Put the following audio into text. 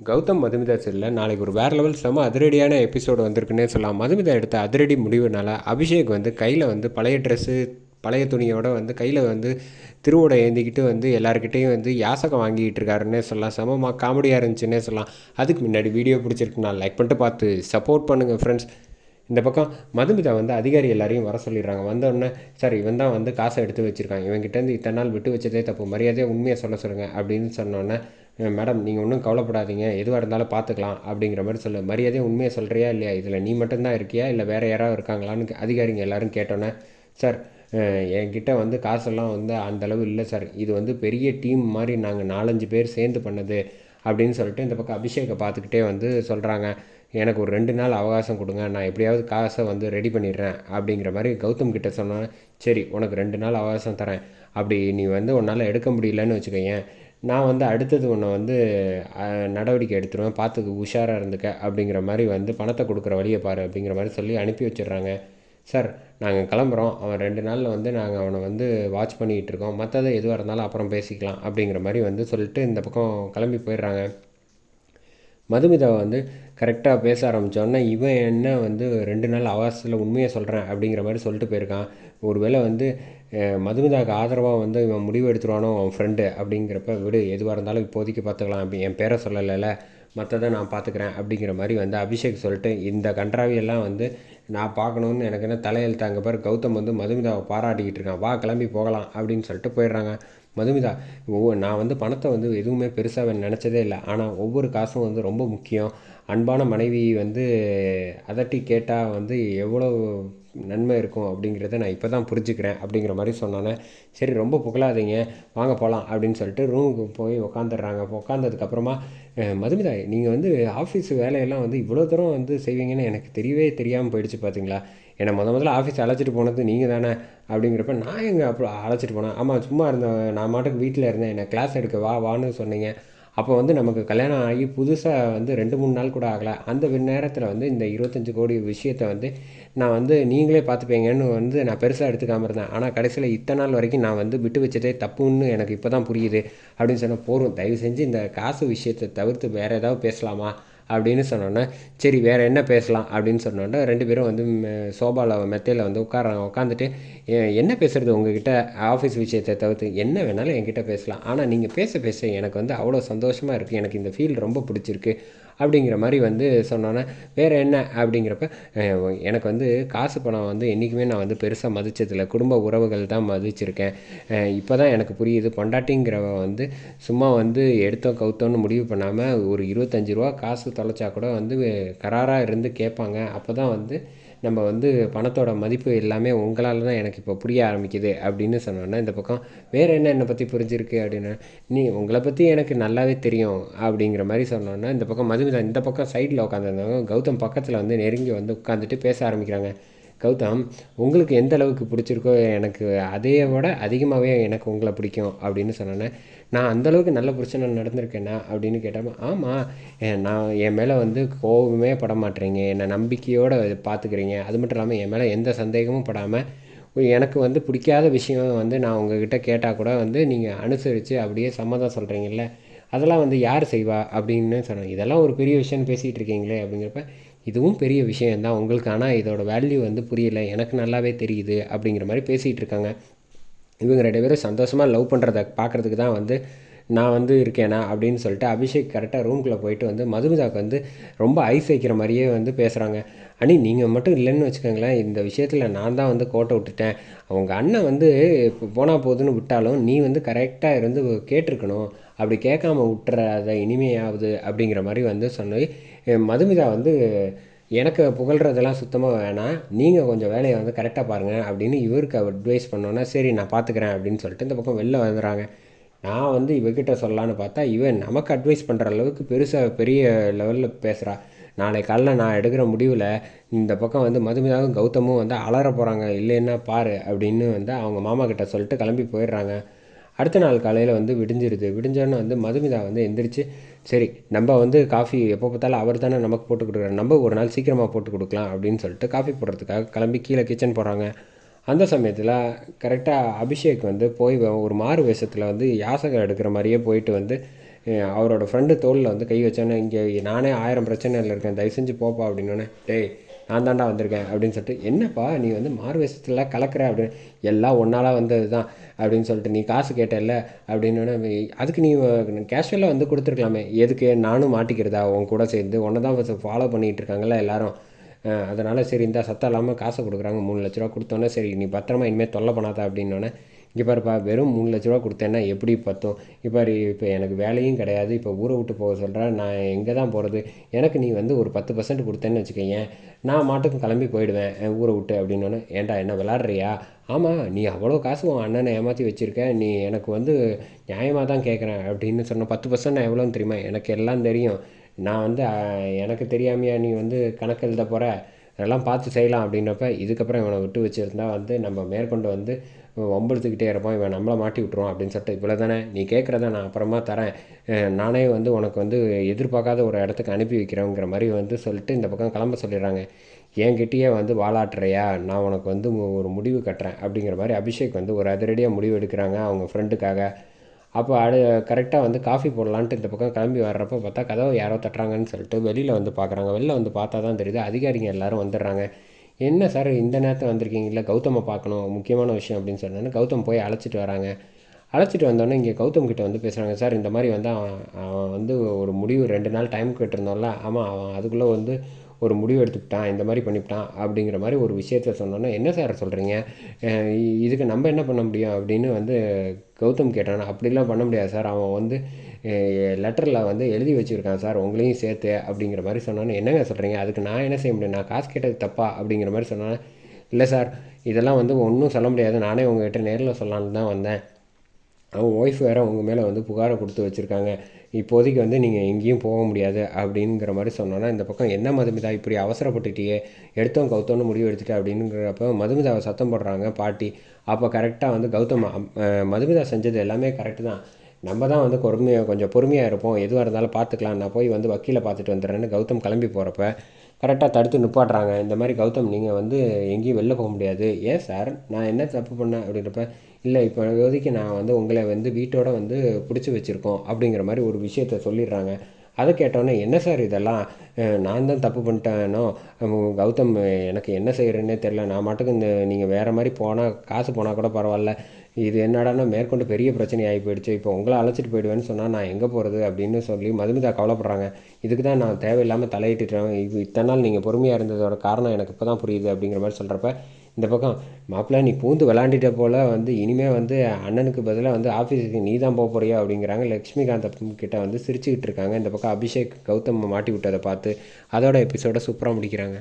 கௌதம் மதுமிதா சரியில் நாளைக்கு ஒரு வேறு லெவல் செம்ம அதிரடியான எபிசோடு வந்திருக்குன்னே சொல்லலாம். மதுமிதா எடுத்த அதிரடி முடிவுனால அபிஷேக் வந்து கையில் வந்து பழைய ட்ரெஸ்ஸு பழைய துணியோட வந்து கையில் வந்து திருவோட ஏந்திக்கிட்டு வந்து எல்லாருக்கிட்டேயும் வந்து யாசகம் வாங்கிக்கிட்டு இருக்காருன்னே சொல்லலாம். சமமாக காமெடியாக இருந்துச்சுன்னே சொல்லலாம். அதுக்கு முன்னாடி வீடியோ பிடிச்சிருக்கு நான் லைக் பண்ணிட்டு பார்த்து சப்போர்ட் பண்ணுங்கள் ஃப்ரெண்ட்ஸ் இந்த பக்கம் மதுமிதா வந்து அதிகாரி எல்லாரையும் வர சொல்லிடுறாங்க. வந்தோடனே சார் இவன் தான் வந்து காசை எடுத்து வச்சுருக்கான். இவன்கிட்டேருந்து இத்தனை நாள் விட்டு வச்சதே தப்பு. மரியாதையாக உண்மையை சொல்ல சொல்லுங்கள் அப்படின்னு சொன்னோன்னே மேடம் நீங்கள் ஒன்றும் கவலைப்படாதீங்க. எதுவாக இருந்தாலும் பார்த்துக்கலாம் அப்படிங்கிற மாதிரி சொல்லு. மரியாதையாக உண்மையை சொல்கிறியா இல்லையா? இதில் நீ மட்டும்தான் இருக்கியா? இல்லை வேறு யாராவது இருக்காங்களான்னு அதிகாரிங்க எல்லாரும் கேட்டோன்னே சார் என்கிட்ட வந்து காசெல்லாம் வந்து அந்தளவு இல்லை சார். இது வந்து பெரிய டீம் மாதிரி நாங்கள் நாலஞ்சு பேர் சேர்ந்து பண்ணது அப்படின்னு சொல்லிட்டு இந்த பக்கம் அபிஷேகை பார்த்துக்கிட்டே வந்து சொல்கிறாங்க எனக்கு ஒரு ரெண்டு நாள் அவகாசம் கொடுங்க. நான் எப்படியாவது காசை வந்து ரெடி பண்ணிடுறேன் அப்படிங்கிற மாதிரி கௌதம் கிட்ட சொன்னேன் சரி உனக்கு ரெண்டு நாள் அவகாசம் தரேன். அப்படி நீ வந்து உன்னால் எடுக்க முடியலன்னு வச்சுக்கோயேன். நான் வந்து அடுத்தது உன்னை வந்து நடவடிக்கை எடுத்துருவேன். பார்த்துக்கு உஷாராக இருந்துக்க அப்படிங்கிற மாதிரி வந்து பணத்தை கொடுக்குற வழியை பாரு அப்படிங்கிற மாதிரி சொல்லி அனுப்பி வச்சிடுறாங்க. சார் நாங்கள் கிளம்புறோம். அவன் ரெண்டு நாளில் வந்து நாங்கள் அவனை வந்து வாட்ச் பண்ணிக்கிட்டு இருக்கோம். மற்றது எதுவாக இருந்தாலும் அப்புறம் பேசிக்கலாம் அப்படிங்கிற மாதிரி வந்து சொல்லிட்டு இந்த பக்கம் கிளம்பி போயிடுறாங்க. மதுமிதா வந்து கரெக்டாக பேச ஆரம்பித்தோன்னா இவன் என்ன வந்து ரெண்டு நாள் அவகாசத்தில் உண்மையை சொல்கிறேன் அப்படிங்கிற மாதிரி சொல்லிட்டு போயிருக்கான். ஒருவேளை வந்து மதுமிதாவுக்கு ஆதரவாக வந்து இவன் முடிவு எடுத்துருவானோ அவன் ஃப்ரெண்டு அப்படிங்கிறப்ப விடு எதுவாக இருந்தாலும் இப்போதைக்கு பார்த்துக்கலாம். அப்படி என் பேரை சொல்லலைல்ல. மற்றதை நான் பார்த்துக்கிறேன் அப்படிங்கிற மாதிரி வந்து அபிஷேக் சொல்லிட்டு இந்த கன்றாவியெல்லாம் வந்து நான் பார்க்கணுன்னு எனக்கு என்ன தலையெழுத்து அங்கே பாரு. கௌதம் வந்து மதுமிதாவை பாராட்டிக்கிட்டு இருக்கான். வா கிளம்பி போகலாம் அப்படின்னு சொல்லிட்டு போயிடுறாங்க. மதுமிதா ஓ நான் வந்து பணத்தை வந்து எதுவுமே பெருசாக நினச்சதே இல்லை. ஆனால் ஒவ்வொரு காசும் வந்து ரொம்ப முக்கியம். அன்பான மனைவி வந்து அதட்டி கேட்டால் வந்து எவ்வளோ நன்மை இருக்கும் அப்படிங்கிறத நான் இப்போ தான் புரிஞ்சுக்கிறேன் அப்படிங்கிற மாதிரி சொன்னோன்னே சரி ரொம்ப புகழாதீங்க வாங்க போகலாம் அப்படின்னு சொல்லிட்டு ரூமுக்கு போய் உக்காந்துடுறாங்க. உட்காந்ததுக்கப்புறமா மதுமிதா நீங்கள் வந்து ஆஃபீஸ் வேலையெல்லாம் வந்து இவ்வளோ தூரம் வந்து செய்வீங்கன்னு எனக்கு தெரியவே தெரியாமல் போயிடுச்சு பார்த்தீங்களா என்னை முத முதல்ல ஆஃபீஸ் அழைச்சிட்டு போனது நீங்கள் தானே? அப்படிங்கிறப்ப நான் எங்கள் அப்போ அழைச்சிட்டு போனேன். ஆமாம் சும்மா இருந்தேன். நான் மாட்டுக்கு வீட்டில் இருந்தேன். என்னை கிளாஸ் எடுக்க வா வான்னு சொன்னீங்க. அப்போ வந்து நமக்கு கல்யாணம் ஆகி புதுசாக வந்து ரெண்டு மூணு நாள் கூட ஆகலை. அந்த நேரத்தில் வந்து இந்த இருபத்தஞ்சி கோடி விஷயத்தை வந்து நான் வந்து நீங்களே பார்த்துப்பீங்கன்னு வந்து நான் பெருசாக எடுத்துக்காமல் இருந்தேன் ஆனால் கடைசியில் இத்தனை நாள் வரைக்கும் நான் வந்து விட்டு வச்சதே தப்புன்னு எனக்கு இப்போ தான் புரியுது. அப்படின்னு சொன்னால் போகிறோம் தயவு செஞ்சு இந்த காசு விஷயத்தை தவிர்த்து வேறு ஏதாவது பேசலாமா? அப்படின்னு சொன்னோன்னே சரி வேறு என்ன பேசலாம்? அப்படின்னு சொன்னோன்னே ரெண்டு பேரும் வந்து சோபாவில் மெத்தையில் வந்து உட்காராங்க உட்காந்துட்டு என்ன பேசுகிறது உங்ககிட்ட? ஆஃபீஸ் விஷயத்தை தவிர்த்து என்ன வேணாலும் என்கிட்ட பேசலாம். ஆனால் நீங்கள் பேச பேச எனக்கு வந்து அவ்வளோ சந்தோஷமாக இருக்குது எனக்கு இந்த ஃபீல் ரொம்ப பிடிச்சிருக்கு. அப்படிங்கிற மாதிரி வந்து சொன்னோன்னே வேறு என்ன? அப்படிங்கிறப்ப எனக்கு வந்து காசு பணம் வந்து என்றைக்குமே நான் வந்து பெருசாக மதித்ததில்லை குடும்ப உறவுகள் தான் மதிச்சிருக்கேன். இப்போ தான் எனக்கு புரியுது. பொண்டாட்டிங்கிறவ வந்து சும்மா வந்து எடுத்தோம் கவுத்தோன்னு முடிவு பண்ணாமல் ஒரு இருபத்தஞ்சி ரூபா காசு தொலைச்சா கூட வந்து கராராக இருந்து கேட்பாங்க. அப்போ தான் வந்து நம்ம வந்து பணத்தோட மதிப்பு எல்லாமே உங்களால் தான் எனக்கு இப்போ புரிய ஆரம்பிக்குது அப்படின்னு சொன்னோன்னா இந்த பக்கம் வேறு என்ன என்னை பற்றி புரிஞ்சிருக்கு அப்படின்னு நீ உங்களை பற்றி எனக்கு நல்லாவே தெரியும் அப்படிங்கிற மாதிரி சொன்னோன்னா இந்த பக்கம் மதுமிதா இந்த பக்கம் சைடில் உட்காந்துருந்தாங்க கௌதம் பக்கத்தில் வந்து நெருங்கி வந்து உட்காந்துட்டு பேச ஆரம்பிக்கிறாங்க. கௌதம் உங்களுக்கு எந்த அளவுக்கு பிடிச்சிருக்கோ எனக்கு அதே விட அதிகமாகவே எனக்கு உங்களை பிடிக்கும் அப்படின்னு சொன்னோன்னே நான் அந்தளவுக்கு நல்ல பிரச்சனை நடந்திருக்கேன்னா அப்படின்னு கேட்டாமல் ஆமாம் நான் என் மேலே வந்து கோபமே பட மாட்டேறீங்க. என்னை நம்பிக்கையோடு பார்த்துக்கிறீங்க அது மட்டும் இல்லாமல் என் மேலே எந்த சந்தேகமும் படாமல் எனக்கு வந்து பிடிக்காத விஷயம் வந்து நான் உங்ககிட்ட கேட்டால் கூட வந்து நீங்கள் அனுசரித்து அப்படியே சம்மதம் சொல்கிறீங்கல்ல அதெல்லாம் வந்து யார் செய்வா அப்படின்னு சொன்னாங்க இதெல்லாம் ஒரு பெரிய விஷயம்னு பேசிகிட்டு இருக்கீங்களே அப்படிங்கிறப்ப இதுவும் பெரிய விஷயந்தான் உங்களுக்கு. ஆனால் இதோட வேல்யூ வந்து புரியலை. எனக்கு நல்லாவே தெரியுது அப்படிங்கிற மாதிரி பேசிகிட்டு இருக்காங்க. இவங்க ரெண்டு பேரும் சந்தோஷமாக லவ் பண்ணுறத பார்க்குறதுக்கு தான் வந்து நான் வந்து இருக்கேனா அப்படின்னு சொல்லிட்டு அபிஷேக் கரெக்டாக ரூம்குள்ளே போயிட்டு வந்து மதுமிதாவுக்கு வந்து ரொம்ப ஐஸ் வைக்கிற மாதிரியே வந்து பேசுகிறாங்க அனி நீங்கள் மட்டும் இல்லைன்னு வச்சுக்கோங்களேன். இந்த விஷயத்தில் நான் தான் வந்து கோட்டை விட்டுட்டேன். அவங்க அண்ணன் வந்து போனால் போதுன்னு விட்டாலும் நீ வந்து கரெக்டாக இருந்து கேட்டிருக்கணும். அப்படி கேட்காம விட்டுற அதை இனிமையாவது அப்படிங்கிற மாதிரி வந்து சொன்னி மதுமிதா வந்து எனக்கு புகழ்கிறதெல்லாம் சுத்தமாக வேணாம். நீங்கள் கொஞ்சம் வேலையை வந்து கரெக்டாக பாருங்கள் அப்படின்னு இவருக்கு அட்வைஸ் பண்ணோன்னா சரி நான் பார்த்துக்கிறேன் அப்படின்னு சொல்லிட்டு இந்த பக்கம் வெளில வந்துடுறாங்க. நான் வந்து இவகிட்ட சொல்லலான்னு பார்த்தா இவன் நமக்கு அட்வைஸ் பண்ணுற அளவுக்கு பெருசாக பெரிய லெவலில் பேசுகிறா நாளை காலைல நான் எடுக்கிற முடிவில் இந்த பக்கம் வந்து மதுமிதாவும் கௌதமும் வந்து அலற போகிறாங்க இல்லைன்னா பாரு அப்படின்னு வந்து அவங்க மாமா கிட்ட சொல்லிட்டு கிளம்பி போயிடுறாங்க. அடுத்த நாள் காலையில் வந்து விடிஞ்சிருது. விடிஞ்சோன்னு வந்து மதுமிதா வந்து எந்திரிச்சு சரி நம்ம வந்து காஃபி எப்போ பார்த்தாலும் அவர் தானே நமக்கு போட்டு கொடுக்குறாரு. நம்ம ஒரு நாள் சீக்கிரமாக போட்டு கொடுக்கலாம் அப்படின்னு சொல்லிட்டு காஃபி போடுறதுக்காக கிளம்பி கீழே கிச்சன் போகிறாங்க அந்த சமயத்தில் கரெக்டாக அபிஷேக் வந்து போய் ஒரு மாறு வேஷத்தில் வந்து யாசகம் எடுக்கிற மாதிரியே போயிட்டு வந்து அவரோட ஃப்ரெண்டு தோளில் வந்து கை வச்சோன்னே இங்கே நானே ஆயிரம் பிரச்சனையில் இருக்கேன். தயவு செஞ்சு போப்பா அப்படின்னோடனே டேய் நான் தாண்டா வந்திருக்கேன் அப்படின்னு சொல்லிட்டு என்னப்பா நீ வந்து மார்வேஷத்தில் கலக்கிற? அப்படின்னு எல்லாம் ஒன்றால் வந்தது தான் அப்படின்னு சொல்லிட்டு நீ காசு கேட்டல்ல? அப்படின்னு அதுக்கு நீ கேஷுவலாக வந்து கொடுத்துருக்கலாமே. எதுக்கு? நானும் மாட்டிக்கிறதா? உன் கூட சேர்ந்து உன்னை தான் ஃபாலோ பண்ணிகிட்டு இருக்காங்களா எல்லாரும். அதனால் சரி இந்த சத்தம் இல்லாமல் காசை கொடுக்குறாங்க. மூணு லட்ச ரூபா கொடுத்தோன்னே சரி நீ பத்திரமா இனிமேல் தொல்லை பண்ணாதா. அப்படின்னோடனே இங்கே பாருப்பா வெறும் மூணு லட்ச ரூபா கொடுத்தேன்னா எப்படி பத்தும்? இப்போ இப்போ எனக்கு வேலையும் கிடையாது இப்போ ஊரை விட்டு போக சொல்கிறேன் நான் எங்கே தான் போகிறது எனக்கு நீ வந்து ஒரு பத்து பர்சன்ட் கொடுத்தேன்னு வச்சுக்கோங்க நான் மாட்டுக்கும் கிளம்பி போயிடுவேன் ஊரை விட்டு அப்படின்னோடனே ஏன்டா என்ன விளாட்றியா ஆமாம் நீ அவ்வளோ காசு உன் அண்ணனை ஏமாற்றி வச்சுருக்க நீ எனக்கு வந்து நியாயமாக தான் கேட்குறேன் அப்படின்னு சொன்ன பத்து பர்சன்ட் நான் எவ்வளோன்னு தெரியுமா? எனக்கு எல்லாம் தெரியும். நான் வந்து எனக்கு தெரியாமையா நீ வந்து கணக்கு எழுத போகிற அதெல்லாம் பார்த்து செய்யலாம் அப்படின்றப்ப இதுக்கப்புறம் இவனை விட்டு வச்சுருந்தா வந்து நம்ம மேற்கொண்டு வந்து வம்பெடுத்துக்கிட்டே இருப்பான் இவன் நம்மளை மாட்டி விட்ருவான் அப்படின்னு சொல்லிட்டு இவ்வளோ தானே நீ கேட்குறத நான் அப்புறமா தரேன். நானே வந்து உனக்கு வந்து எதிர்பார்க்காத ஒரு இடத்துக்கு அனுப்பி வைக்கிறேங்கிற மாதிரி வந்து சொல்லிட்டு இந்த பக்கம் கிளம்ப சொல்லிடுறாங்க. என்கிட்டயே வந்து வாழாட்டுறையா நான் உனக்கு வந்து மு- ஒரு முடிவு கட்டுறேன் அப்படிங்கிற மாதிரி அபிஷேக் வந்து ஒரு அதிரடியாக முடிவு எடுக்கிறாங்க அவங்க ஃப்ரெண்டுக்காக அப்போ அடு கரெக்டாக வந்து காஃபி போடலான்ட்டு இந்த பக்கம் கிளம்பி வர்றப்போ பார்த்தா கதவை யாரோ தட்டுறாங்கன்னு சொல்லிட்டு வெளியில் வந்து பார்க்குறாங்க வெளில வந்து பார்த்தா தான் தெரியுது அதிகாரிங்க எல்லாரும் வந்துடுறாங்க. என்ன சார் இந்த நேரத்தில் வந்திருக்கீங்களா கௌதமை பார்க்கணும் முக்கியமான விஷயம் அப்படின்னு சொன்னோன்னே கௌதம் போய் அழைச்சிட்டு வராங்க. அழைச்சிட்டு வந்தோடனே இங்கே கௌதம் கிட்ட வந்து பேசுகிறாங்க சார் இந்த மாதிரி வந்து அவன் அவன் வந்து ஒரு முடிவு ரெண்டு நாள் டைம் கேட்டிருந்தோம்ல ஆமாம் அவன் அதுக்குள்ளே வந்து ஒரு முடிவு எடுத்துக்கிட்டான் இந்த மாதிரி பண்ணிவிட்டான் அப்படிங்கிற மாதிரி ஒரு விஷயத்த சொன்னோன்னா என்ன சார் சொல்கிறீங்க இதுக்கு நம்ம என்ன பண்ண முடியும் அப்படின்னு வந்து கௌதம் கேட்டானா அப்படிலாம் பண்ண முடியாது சார் அவன் வந்து லெட்டரில் வந்து எழுதி வச்சுருக்கான் சார் உங்களையும் சேர்த்து அப்படிங்கிற மாதிரி சொன்னோன்னே என்னங்க சொல்கிறீங்க அதுக்கு நான் என்ன செய்ய முடியும்? நான் காசு கேட்டது தப்பா? அப்படிங்கிற மாதிரி சொன்னோன்னே இல்லை சார் இதெல்லாம் வந்து ஒன்றும் சொல்ல முடியாது. நானே உங்ககிட்ட நேரில் சொல்லலான்னு தான் வந்தேன். அவங்க ஒய்ஃப் வேறு உங்கள் மேலே வந்து புகாரை கொடுத்து வச்சுருக்காங்க. இப்போதைக்கு வந்து நீங்கள் எங்கேயும் போக முடியாது அப்படிங்கிற மாதிரி சொன்னோன்னா இந்த பக்கம் என்ன மதுமிதா இப்படி அவசரப்பட்டுட்டியே எடுத்தோம் கௌத்தம்னு முடிவு எடுத்துகிட்டு அப்படிங்கிறப்ப மதுமிதாவை சத்தம் போடுறாங்க பாட்டி. அப்போ கரெக்டாக வந்து கௌதம் மதுமிதா செஞ்சது எல்லாமே கரெக்டு தான். நம்ம தான் வந்து பொறுமையாக கொஞ்சம் பொறுமையாக இருப்போம். எதுவாக இருந்தாலும் பார்த்துக்கலாம். நான் போய் வந்து வக்கீலை பார்த்துட்டு வந்துடுறேன்னு கௌதம் கிளம்பி போகிறப்ப கரெக்டாக தடுத்து நிப்பாட்டுறாங்க. இந்த மாதிரி கௌதம் நீங்கள் வந்து எங்கேயும் வெளில போக முடியாது. ஏன் சார்? நான் என்ன தப்பு பண்ணேன் அப்படின்றப்ப இல்லை இப்போ இப்போதைக்கு நான் வந்து உங்களை வந்து வீட்டோட வந்து பிடிச்சி வச்சுருக்கோம் அப்படிங்கிற மாதிரி ஒரு விஷயத்த சொல்லிடுறாங்க. அதை கேட்டோன்னே என்ன சார் இதெல்லாம்? நான் தான் தப்பு பண்ணிட்டேனோ. கௌதம் எனக்கு என்ன செய்கிறேன்னே தெரில நான் மட்டுக்கு இந்த நீங்கள் வேறு மாதிரி போனால் காசு போனால் கூட பரவாயில்ல. இது என்னடானா மேற்கொண்டு பெரிய பிரச்சனை ஆகி போயிடுச்சு. இப்போ உங்களை அழைச்சிட்டு போயிடுவேன்னு சொன்னால் நான் எங்கே போகிறது அப்படின்னு சொல்லி மதுமிதா கவலைப்படுறாங்க. இதுக்கு தான் நான் தேவையில்லாமல் தலையிட்டுட்டேன். இது இத்தனை நாள் நீங்கள் பொறுமையாக இருந்ததோட காரணம் எனக்கு இப்போ தான் புரியுது அப்படிங்கிற மாதிரி சொல்கிறப்ப இந்த பக்கம் மாப்பிள்ள நீ பூந்து விளாண்டிட்ட போல் வந்து இனிமேல் வந்து அண்ணனுக்கு பதிலாக வந்து ஆஃபீஸுக்கு நீ தான் போக போறியா? அப்படிங்கிறாங்க. லக்ஷ்மிகாந்த் கிட்ட வந்து சிரிச்சுக்கிட்டு இருக்காங்க. இந்த பக்கம் அபிஷேக் கௌதம் மாட்டி விட்டதை பார்த்து அதோட எபிசோட சூப்பராக முடிக்கிறாங்க.